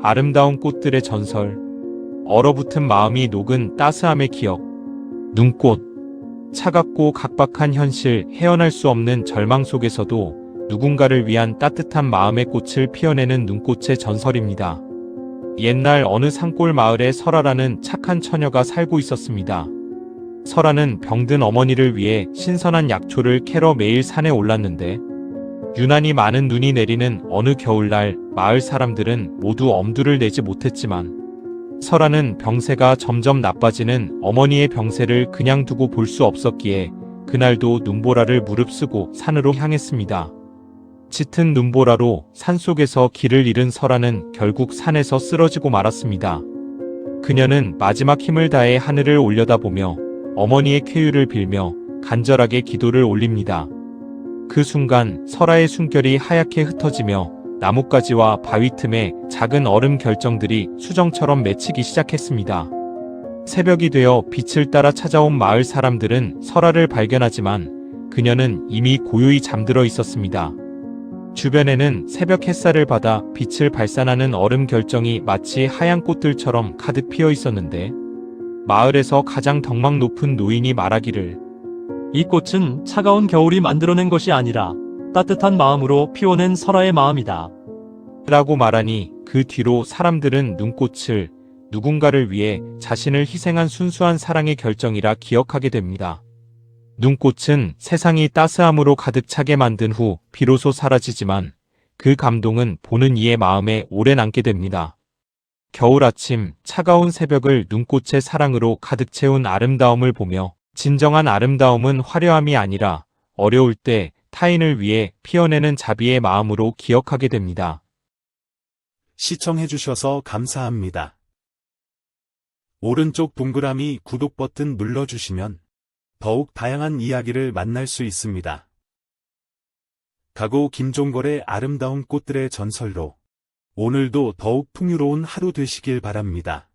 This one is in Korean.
아름다운 꽃들의 전설. 얼어붙은 마음이 녹은 따스함의 기억. 눈꽃. 차갑고 각박한 현실, 헤어날 수 없는 절망 속에서도 누군가를 위한 따뜻한 마음의 꽃을 피워내는 눈꽃의 전설입니다. 옛날 어느 산골 마을에 설아라는 착한 처녀가 살고 있었습니다. 설아는 병든 어머니를 위해 신선한 약초를 캐러 매일 산에 올랐는데 유난히 많은 눈이 내리는 어느 겨울날 마을 사람들은 모두 엄두를 내지 못했지만 설아는 병세가 점점 나빠지는 어머니의 병세를 그냥 두고 볼 수 없었기에 그날도 눈보라를 무릅쓰고 산으로 향했습니다. 짙은 눈보라로 산속에서 길을 잃은 설아는 결국 산에서 쓰러지고 말았습니다. 그녀는 마지막 힘을 다해 하늘을 올려다보며 어머니의 쾌유를 빌며 간절하게 기도를 올립니다. 그 순간 설아의 숨결이 하얗게 흩어지며 나뭇가지와 바위 틈에 작은 얼음 결정들이 수정처럼 맺히기 시작했습니다. 새벽이 되어 빛을 따라 찾아온 마을 사람들은 설아를 발견하지만 그녀는 이미 고요히 잠들어 있었습니다. 주변에는 새벽 햇살을 받아 빛을 발산하는 얼음 결정이 마치 하얀 꽃들처럼 가득 피어 있었는데 마을에서 가장 덕망 높은 노인이 말하기를 이 꽃은 차가운 겨울이 만들어낸 것이 아니라 따뜻한 마음으로 피워낸 설아의 마음이다. 라고 말하니 그 뒤로 사람들은 눈꽃을 누군가를 위해 자신을 희생한 순수한 사랑의 결정이라 기억하게 됩니다. 눈꽃은 세상이 따스함으로 가득 차게 만든 후 비로소 사라지지만 그 감동은 보는 이의 마음에 오래 남게 됩니다. 겨울 아침 차가운 새벽을 눈꽃의 사랑으로 가득 채운 아름다움을 보며 진정한 아름다움은 화려함이 아니라 어려울 때 타인을 위해 피어내는 자비의 마음으로 기억하게 됩니다. 시청해주셔서 감사합니다. 오른쪽 동그라미 구독 버튼 눌러주시면 더욱 다양한 이야기를 만날 수 있습니다. 가고 김종걸의 아름다운 꽃들의 전설로 오늘도 더욱 풍요로운 하루 되시길 바랍니다.